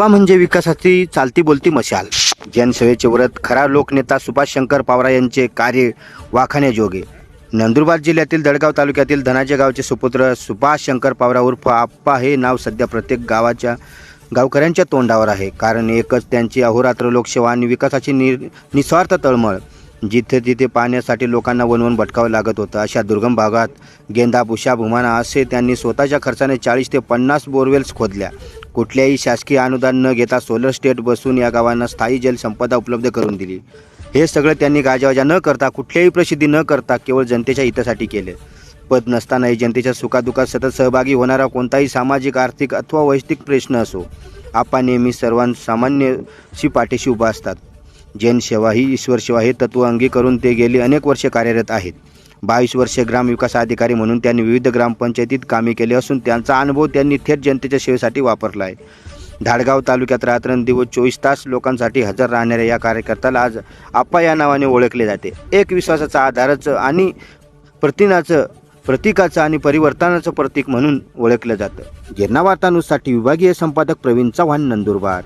आप्पा म्हणजे विकासाची चालती बोलती मशाल. जनसेवेचे व्रत खरा लोकनेता सुभाष शंकर पावरा यांचे कार्य वाखाण्याजोगे. नंदुरबार जिल्ह्यातील दडगाव तालुक्यातील धनाजे गावचे सुपुत्र सुभाष शंकर पावरा उर्फ आप्पा हे नाव सध्या प्रत्येक गावाच्या गावकऱ्यांच्या तोंडावर आहे. कारण एकच त्यांची अहोरात्र लोकसेवा आणि विकासाची नि निस्वार्थ तळमळ. जिथे तिथे पाहण्यासाठी लोकांना वनवन भटकावं लागत होतं. अशा दुर्गम भागात गेंदा भुषा भुमाना असे त्यांनी स्वतःच्या खर्चाने चाळीस ते पन्नास बोरवेल्स खोदल्या. कुठल्याही शासकीय अनुदान न घेता सोलर स्टेट बसून या गावांना स्थायी जलसंपदा उपलब्ध करून दिली. हे सगळं त्यांनी गाजावाजा न करता कुठल्याही प्रसिद्धी न करता केवळ जनतेच्या हितासाठी केले. पद नसतानाही जनतेच्या सुखादुखात सतत सहभागी होणारा कोणताही सामाजिक आर्थिक अथवा वैयक्तिक प्रश्न असो आपा नेहमी सर्वांसामान्यशी पाठीशी उभा असतात. जनसेवा ही ईश्वर सेवा हे तत्व अंगीकरून ते गेली अनेक वर्षे कार्यरत आहेत. बावीस वर्षे ग्रामविकास अधिकारी म्हणून त्यांनी विविध ग्रामपंचायतीत कामे केली असून त्यांचा अनुभव त्यांनी थेट जनतेच्या सेवेसाठी वापरला आहे. धाडगाव तालुक्यात रात्रंदिवस चोवीस तास लोकांसाठी हजर राहणाऱ्या या कार्यकर्त्याला आज आप्पा या नावाने ओळखले जाते. एक विश्वासाचा आधाराचं आणि प्रतिनाचं प्रतीकाचं आणि परिवर्तनाचं प्रतीक म्हणून ओळखलं जातं. गिरणा वार्तानुसाठी विभागीय संपादक प्रवीण चव्हाण नंदुरबार.